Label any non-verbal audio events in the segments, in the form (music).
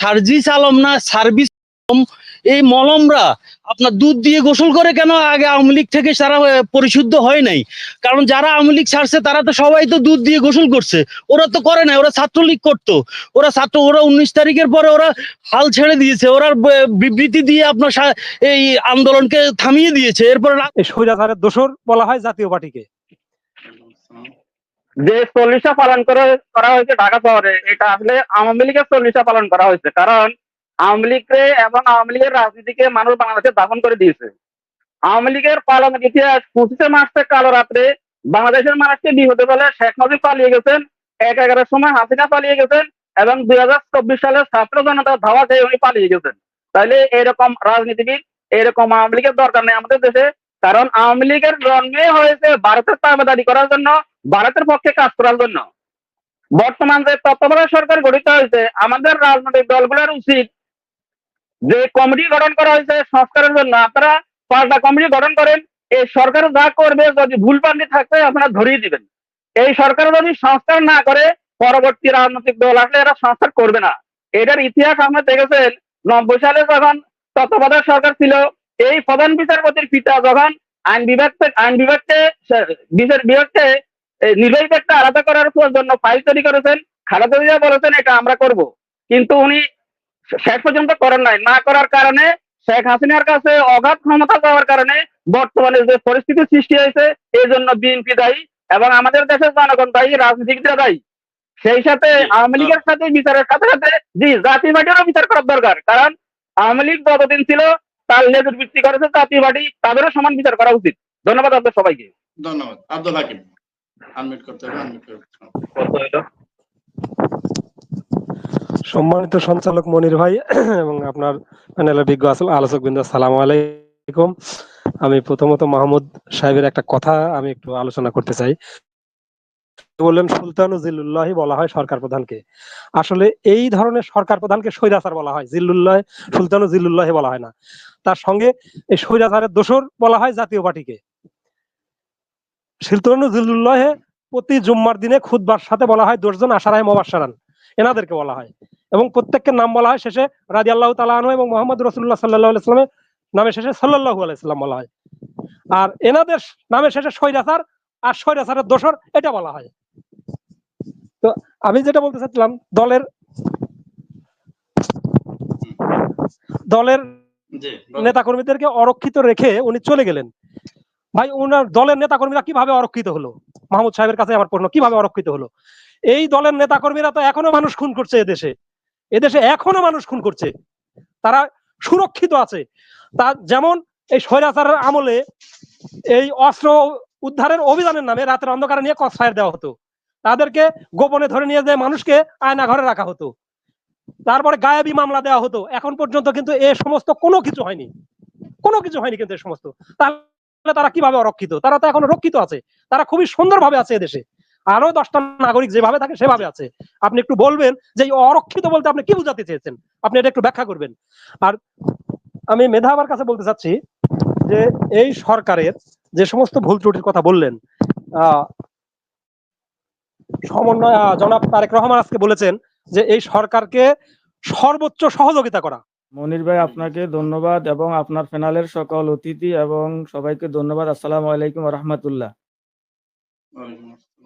সার্জিস আলম না সার্ভিস এই মলমরা আপনার দুধ দিয়ে গোসল করে কেন আগে আওয়ামী লীগ থেকে সারা পরিশুদ্ধ হয় নাই? কারণ যারা আওয়ামী লীগ ছাড়ছে, তারা তো সবাই তো দুধ দিয়ে গোসল করছে। ওরা তো করে নাই, ওরা ছাত্রলীগ করতো। ওরা ছাত্র, ওরা উনিশ তারিখের পরে ওরা হাল ছেড়ে দিয়েছে। ওরা বিবৃতি দিয়ে আপনার এই আন্দোলনকে থামিয়ে দিয়েছে। এরপরে দোষর বলা হয় জাতীয় পার্টিকে। যে চল্লিশা পালন করা করা হয়েছে ঢাকা শহরে, এটা আসলে আওয়ামী লীগের চল্লিশা পালন করা হয়েছে। কারণ আওয়ামী লীগকে এবং আওয়ামী লীগের রাজনীতিকে মানুষ বাংলাদেশে দাফন করে দিয়েছে। আওয়ামী লীগের পালনের ইতিহাস পঁচিশে মার্চে কালো রাত্রে বাংলাদেশের মানুষকে বিপদে ফেলে শেখ মুজিব পালিয়ে গেছেন, এক এগারোর সময় হাসিনা পালিয়ে গেছেন এবং দুই হাজার চব্বিশ সালে ছাত্র জনতার ধাওয়া খেয়ে উনি পালিয়ে গেছেন। তাইলে এরকম রাজনীতিবিদ, এরকম আওয়ামী লীগের দরকার নেই আমাদের দেশে। কারণ আওয়ামী লীগের জন্মে হয়েছে ভারতের তাবেদারি করার জন্য ভারতের পক্ষে কাজ করার জন্য। বর্তমান যে তত্ত্বাবধায়ক সরকার গঠিত হয়েছে, আমাদের রাজনৈতিক দলগুলোর উচিত যে কমিটি গঠন করা হয়েছে সংস্কারের জন্য। আপনারা পাল্টা কমিটি গঠন করেন, এই সরকার যা করবে, যদি ভুল পান্ডি থাকতে আপনারা ধরিয়ে দিবেন। এই সরকার যদি সংস্কার না করে, পরবর্তী রাজনৈতিক দল আসলে এরা সংস্কার করবে না। এটার ইতিহাস আমরা দেখেছেন, নব্বই সালে যখন তত্ত্বাবধায়ক সরকার ছিল, এই প্রধান বিচারপতির পিতা যখন আইন বিভাগ আইন বিভাগকে বিচার বিভাগকে নির্বাহী একটা আলাদা করার জন্য ফাইল তৈরি করেছেন খালেদা জিয়া বলেছেন এটা আমরা করব। কিন্তু উনি শেষ পর্যন্ত করেন নাই। না করার কারণে শেখ হাসিনার কাছে অগাধ ক্ষমতা যাওয়ার কারণে বর্তমানে যে পরিস্থিতি সৃষ্টি হয়েছে এই জন্য বিএনপি দায়ী এবং আমাদের দেশের জনগণ দায়ী রাজনীতিকরা দায়ী। সেই সাথে আওয়ামী লীগের সাথে বিচারের সাথে সাথে জি জাতীয় পার্টিরও বিচার করার দরকার। কারণ আওয়ামী লীগ যতদিন ছিল তার লেজুর ভিত্তি করেছে জাতীয় পার্টি তাদেরও সমান বিচার করা উচিত। ধন্যবাদ আপনাদের সবাইকে। ধন্যবাদ। আব্দুল হাকিম। আনমিউট করতে হবে আনমিউট করতে হবে। কত হলো? সম্মানিত সঞ্চালক মনির ভাই (clears throat) এবং আপনার প্যানেলের বিজ্ঞ আসল আলোচক বৃন্দ সালাম আলাইকুম। আমি প্রথমত মাহমুদ সাহেবের একটা কথা আমি একটু আলোচনা করতে চাই। বললেন সুলতান জিল্লুল্লাহি বলা হয় সরকার প্রধানকে। আসলে এই ধরনের সরকার প্রধানকে স্বৈরাচার বলা হয়। জিল্লুল্লাহ সুলতান জিল্লুল্লাহি বলা হয় না। তার সঙ্গে এই স্বৈরাচারের দোষর বলা হয় জাতীয় পার্টিকে। জিল্লুল্লাহে প্রতি জুম্মার দিনে খুদবার সাথে বলা হয় দশজন আশারায় মোবাসারান এনাদেরকে বলা হয়। এবং প্রত্যেকের নাম বলা হয় শেষে রাজি আল্লাহ তালাহ এবং মোহাম্মদ রসুল্লাহ সাল্লাহ ইসলামের নামে শেষে সাল্লাহু আলাইসাল্লাম বলা হয়। আর এনাদের নামে শেষে স্বৈরাচার আর স্বৈরাচারের দোষর এটা বলা হয়। তো আমি যেটা বলতে চাচ্ছিলাম দলের দলের। নেতাকর্মীদেরকে অরক্ষিত রেখে উনি চলে গেলেন। ভাই ওনার দলের নেতাকর্মীরা কীভাবে অরক্ষিত হলো? মাহমুদ সাহেবের কাছে আমার প্রশ্ন, কীভাবে অরক্ষিত হলো? এই দলের নেতাকর্মীরা তো এখনও মানুষ খুন করছে এদেশে। এদেশে এখনও মানুষ খুন করছে। তারা সুরক্ষিত আছে। তা যেমন এই স্বৈরাচারের আমলে এই অস্ত্র উদ্ধারের অভিযানের নামে রাতের অন্ধকারে নিয়ে ফায়ার দেওয়া হতো। তাদেরকে গোপনে ধরে নিয়ে যেয়ে মানুষকে আয়না ঘরে রাখা হতো। তারপরে গায়েবী মামলা দেওয়া হতো। এখন পর্যন্ত কিন্তু এ সমস্ত কোনো কিছু হয়নি। কোনো কিছু হয়নি কিন্তু এ সমস্ত। তাহলে তারা কীভাবে অরক্ষিত? তারা তো এখন রক্ষিত আছে। তারা খুবই সুন্দরভাবে আছে এদেশে। আরও দশটা নাগরিক যেভাবে থাকে সেভাবে আছে। আপনি একটু বলবেন যে অরক্ষিত বলতে আপনি কি বুঝাতে চেয়েছেন? আপনি এটা একটু ব্যাখ্যা করবেন। আর আমি মেধা আমার কাছে বলতে চাচ্ছি যে এই সরকারের যে সমস্ত ভুল ত্রুটির কথা বললেন সমন্বয় জনাব তারেক রহমান আজকে বলেছেন যে এই সরকারকে সর্বোচ্চ সহযোগিতা করা। মনির ভাই আপনাকে ধন্যবাদ এবং আপনার প্যানেলের সকল অতিথি এবং সবাইকে ধন্যবাদ। আসসালামু আলাইকুম রহমতুল্লাহ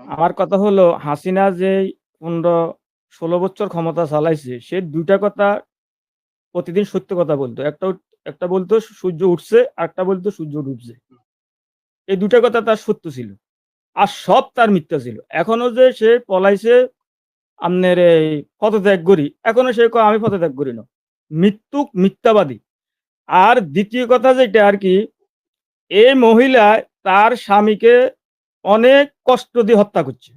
আমার কথা হলো হাসিনা যে পনেরো ষোলো বছর ক্ষমতা চালাইছে সে দুইটা কথা প্রতিদিন সত্য কথা বলতো। একটা একটা বলতো সূর্য উঠছে আর একটা বলতো সূর্য ডুবছে। এই দুটা কথা তার সত্য ছিল। আর সব তার মিথ্যা ছিল। এখনও যে সে পলাইছে আপনার এই পদত্যাগ করি এখনও সে আমি পদত্যাগ করি না। মৃত্যু মিথ্যাবাদী। আর দ্বিতীয় কথা যেটা আর কি, এই মহিলা তার স্বামীকে অনেক কষ্ট দিয়ে হত্যা করছে।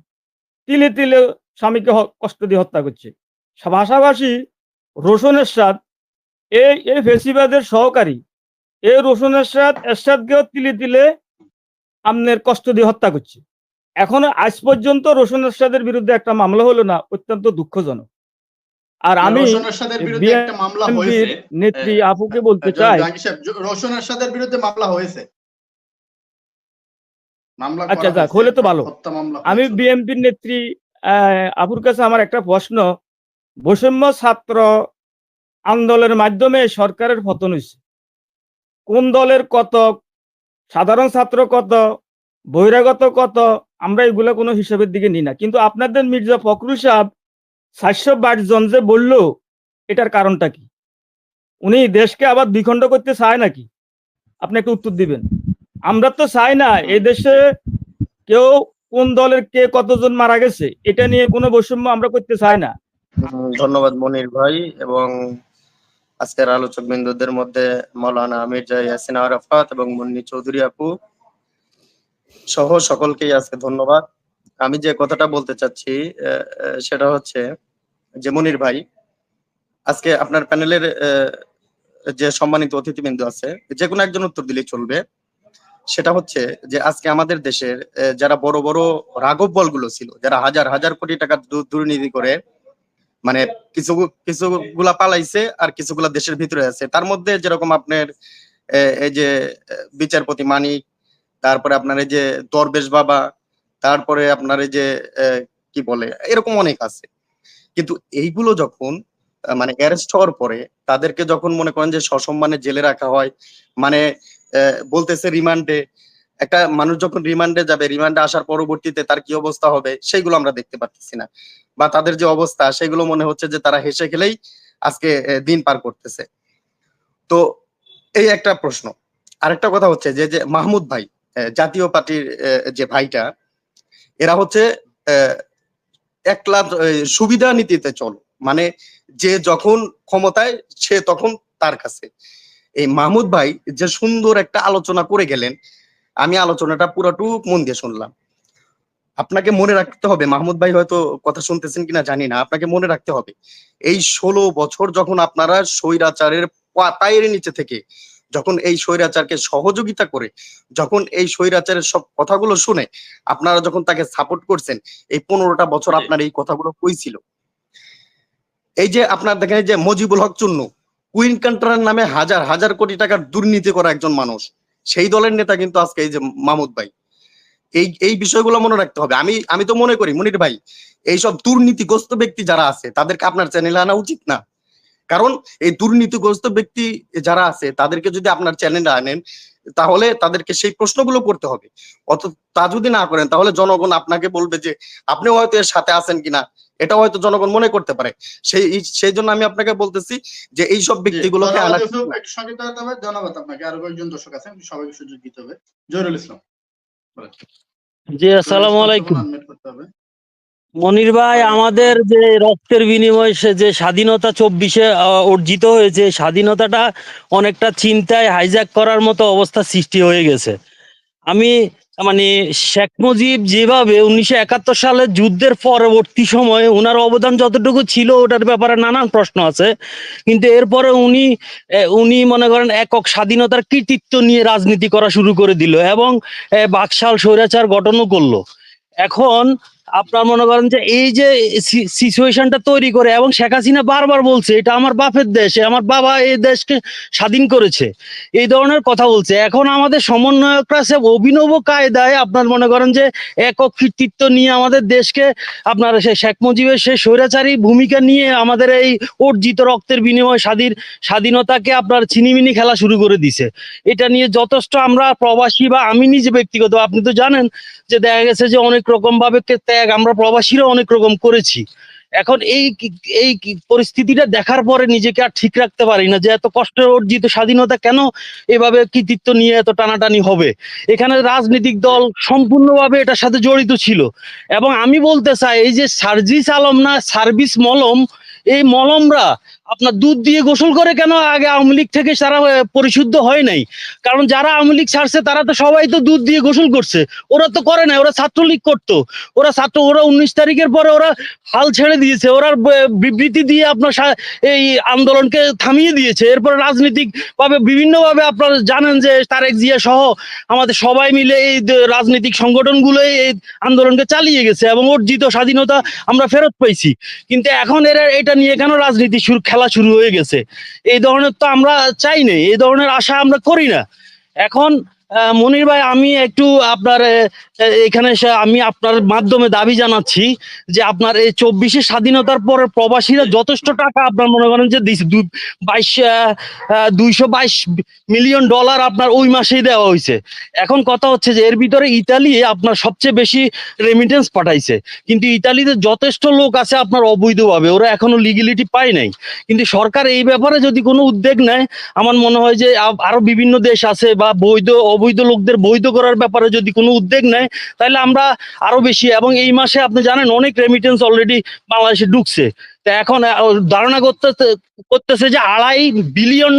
তিলে তিলে স্বামীকে কষ্ট দিয়ে হত্যা করছে। পাশাপাশি রোশন এরশাদ, এই এই ফেসিবাদের সহকারী, এই রোশন এরশাদ, এরশাদকেও তিলে তিলে আমনের কষ্ট দিয়ে হত্যা করছে। এখনও আজ পর্যন্ত রোশন এরশাদের বিরুদ্ধে একটা মামলা হলো না, অত্যন্ত দুঃখজনক। আর আমি একটা মামলা হয়েছে। নেত্রী হ্যাঁ, আপুকে বলতে চাই। রোশন বিরুদ্ধে মামলা হয়েছে। আচ্ছা, হলে তো ভালো। আমি বিএনপির নেত্রী আপুর কাছে আমার একটা প্রশ্ন। বৈষম্য ছাত্র আন্দোলনের মাধ্যমে সরকারের পতন হয়েছে। কোন দলের কত সাধারণ ছাত্র কত বহিরাগত কত আমরা এগুলো কোনো হিসাবের দিকে নিই না। কিন্তু আপনাদের মির্জা ফখরুল সাহেব সাতশো বাইশ জন যে বলল, এটার কারণটা কি? উনি দেশকে আবার দ্বিখণ্ড করতে চায় নাকি? আপনি একটু উত্তর দিবেন। আমরা তো চাই না এই দেশে কেউ কোন দলের কে কতজন মারা গেছে, এটা নিয়ে কোনো বৈষম্য আমরা করতে চাই না। ধন্যবাদ মনির ভাই এবং আজকের আলোচক বিন্দুদের মধ্যে মৌলানা আমির মির্জা ইয়াসিন আরাফাত এবং মুন্নি চৌধুরী আপু সহ সকলকেই আজকে ধন্যবাদ। আমি যে কথাটা বলতে চাচ্ছি সেটা হচ্ছে যে মনির ভাই, আজকে আপনার প্যানেলের যে সম্মানিত অতিথিবৃন্দ আছে যে কোনো একজন উত্তর দিলেই চলবে। সেটা হচ্ছে যে আজকে আমাদের দেশের যারা বড় বড় রাঘব বলগুলো ছিল, যারা হাজার হাজার কোটি টাকা দুর্নীতি করে মানে কিছু কিছু গুলা পালাইছে আর কিছুগুলা দেশের ভিতরে আছে, তার মধ্যে যেরকম আপনার এই যে বিচারপতি মানিক, তারপরে আপনার এই যে দরবেশ বাবা তারপরে আপনার এই যে কি বলে, এরকম অনেক আছে। কিন্তু এইগুলো যখন মানে অ্যারেস্ট হওয়ার পরে তাদেরকে যখন মনে করেন যে সসম্মানে জেলে রাখা হয় মানে বলতেছে রিমান্ডে একটা মানুষ যখন রিমান্ডে যাবে রিমান্ডে আসার পরবর্তীতে তার কি অবস্থা হবে, সেগুলো আমরা দেখতে পাচ্ছি না। বা তাদের যে অবস্থা, সেগুলো মনে হচ্ছে যে তারা হেসে খেলেই আজকে দিন পার করতেছে। তো এই একটা প্রশ্ন। আরেকটা কথা হচ্ছে যে যে মাহমুদ ভাই জাতীয় পার্টির যে ভাইটা এরা হচ্ছে একলা সুবিধা নীতিতে চলো। মানে যে যখন ক্ষমতায়, সে তখন তার কাছে। এই মাহমুদ ভাই যে সুন্দর একটা আলোচনা করে গেলেন, আমি আলোচনাটা পুরোটুক মন দিয়ে শুনলাম। আপনাকে মনে রাখতে হবে, মাহমুদ ভাই হয়তো কথা শুনতেছেন কিনা জানি না, আপনাকে মনে রাখতে হবে। এই ষোলো বছর যখন আপনারা স্বৈরাচারের পা- পায়ের নিচে থেকে যখন এই স্বৈরাচারকে সহযোগিতা করে যখন এই স্বৈরাচারের সব কথাগুলো শুনে আপনারা যখন তাকে সাপোর্ট করছেন এই পনেরোটা বছর আপনার এই কথাগুলো কইছিল এই যে আপনার দেখেন এই যে মজিবুল হক চুন্নু কুইন কান্ট্রার নামে হাজার হাজার কোটি টাকার দুর্নীতি করা একজন মানুষ। সেই দলের নেতা কিন্তু আজকে এই যে মাহমুদ ভাই। এই এই বিষয়গুলো মনে রাখতে হবে। আমি আমি তো মনে করি মনির ভাই এইসব দুর্নীতিগ্রস্ত ব্যক্তি যারা আছে তাদেরকে আপনার চ্যানেলে আনা উচিত না। কারণ এই দুর্নীতিগ্রস্ত ব্যক্তি যারা আছে তাদেরকে যদি আপনার চ্যানেলে আনেন তাহলে তাদেরকে সেই প্রশ্নগুলো করতে হবে। অত তা যদি না করেন তাহলে জনগণ আপনাকে বলবে যে আপনিও হয়তো এর সাথে আছেন কিনা? এটা হয়তো জনগণ মনে করতে পারে। সেই সেই জন্য আমি আপনাকে বলতেছি যে এই সব ব্যক্তিগুলোকে ধন্যবাদ আপনাকে। আরও কয়েকজন দর্শক আছেন সবাইকে সুযোগ দিতে হবে। জহিরুল ইসলাম। জি আসসালামু আলাইকুম। হবে। মনির ভাই আমাদের যে রক্তের বিনিময়ে সে যে স্বাধীনতা চব্বিশে অর্জিত হয়েছে স্বাধীনতাটা অনেকটা চিন্তায় হাইজ্যাক করার মতো অবস্থা সৃষ্টি হয়ে গেছে। আমি মানে শেখ মুজিব যেভাবে উনিশশো একাত্তর সালে যুদ্ধের পরবর্তী সময়ে ওনার অবদান যতটুকু ছিল ওটার ব্যাপারে নানান প্রশ্ন আছে। কিন্তু এরপরে উনি উনি মনে করেন একক স্বাধীনতার কৃতিত্ব নিয়ে রাজনীতি করা শুরু করে দিল এবং বাকশাল স্বৈরাচার গঠনও করল। এখন আপনার মনে করেন যে এই যে সিচুয়েশনটা তৈরি করে এবং শেখ হাসিনা বারবার বলছে, এটা আমার বাপের দেশ আমার বাবা এই দেশকে স্বাধীন করেছে। এই ধরনের কথা বলছে। এখন আমাদের সমন্বয়করা সে অভিনব কায়দায় আপনার মনে করেন যে একক কৃতিত্ব নিয়ে আমাদের দেশকে, আপনার সে শেখ মুজিবের সে স্বৈরাচারী ভূমিকা নিয়ে আমাদের এই অর্জিত রক্তের বিনিময় স্বাধীন, স্বাধীনতাকে আপনার ছিনিমিনি খেলা শুরু করে দিছে। এটা নিয়ে যথেষ্ট আমরা প্রবাসী বা আমি নিজে ব্যক্তিগত, আপনি তো জানেন যে দেখা গেছে যে অনেক রকম ভাবে ত্যাগ আমরা প্রবাসীরা অনেক রকম করেছি। এখন এই এই পরিস্থিতিটা দেখার পরে নিজেকে আর ঠিক রাখতে পারি না যে এত কষ্টের অর্জিত স্বাধীনতা কেন এভাবে কৃতিত্ব নিয়ে এত টানাটানি হবে? এখানে রাজনৈতিক দল সম্পূর্ণভাবে এটার সাথে জড়িত ছিল। এবং আমি বলতে চাই, এই যে সার্জিস আলম না সার্ভিস মলম, এই মলমরা আপনার দুধ দিয়ে গোসল করে কেন আগে আওয়ামী লীগ থেকে সারা পরিশুদ্ধ হয় নাই? কারণ যারা আওয়ামী লীগ ছাড়ছে, তারা তো সবাই তো দুধ দিয়ে গোসল করছে। ওরা তো করে নাই, ওরা ছাত্রলীগ করতো। ওরা ছাত্র, ওরা উনিশ তারিখের পরে ওরা হাল ছেড়ে দিয়েছে। ওরা বিবৃতি দিয়ে আপনার এই আন্দোলনকে থামিয়ে দিয়েছে। এরপরে রাজনৈতিক ভাবে বিভিন্ন ভাবে আপনারা জানেন যে তারেক জিয়া সহ আমাদের সবাই মিলে এই রাজনৈতিক সংগঠনগুলো এই আন্দোলনকে চালিয়ে গেছে এবং অর্জিত স্বাধীনতা আমরা ফেরত পাইছি। কিন্তু এখন এরা, এটা নিয়ে কেন রাজনীতি শুরু, খেলা শুরু হয়ে গেছে। এই ধরনের তো আমরা চাই নাই, এই ধরনের আশা আমরা করি না। এখন মনির ভাই, আমি একটু আপনার এখানে আমি আপনার মাধ্যমে দাবি জানাচ্ছি যে আপনার এই চব্বিশে স্বাধীনতার পরে প্রবাসীরা যথেষ্ট টাকা আপনার মনে করেন যে বাইশ দুইশো বাইশ মিলিয়ন ডলার আপনার ওই মাসেই দেওয়া হয়েছে। এখন কথা হচ্ছে যে এর ভিতরে ইতালি আপনার সবচেয়ে বেশি রেমিটেন্স পাঠাইছে। কিন্তু ইতালিতে যথেষ্ট লোক আছে আপনার অবৈধভাবে, ওরা এখনও লিগিলিটি পায় নাই। কিন্তু সরকার এই ব্যাপারে যদি কোনো উদ্যোগ নেয়, আমার মনে হয় যে আরও বিভিন্ন দেশ আছে বা বৈধ অবৈধ লোকদের বৈধ করার ব্যাপারে যদি কোনো উদ্যোগ নেয়, তাহলে আমরা আরও বেশি, এবং এই মাসে আপনি জানেন অনেক রেমিটেন্স অলরেডি বাংলাদেশে ঢুকছে। তা এখন ধারণা করতে, করতেছে যে আড়াই বিলিয়ন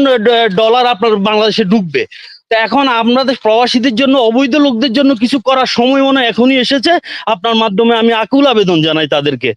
ডলার আপনার বাংলাদেশে ঢুকবে। তা এখন আপনাদের প্রবাসীদের জন্য, অবৈধ লোকদের জন্য কিছু করার সময় মনে এখনই এসেছে। আপনার মাধ্যমে আমি আকুল আবেদন জানাই তাদেরকে।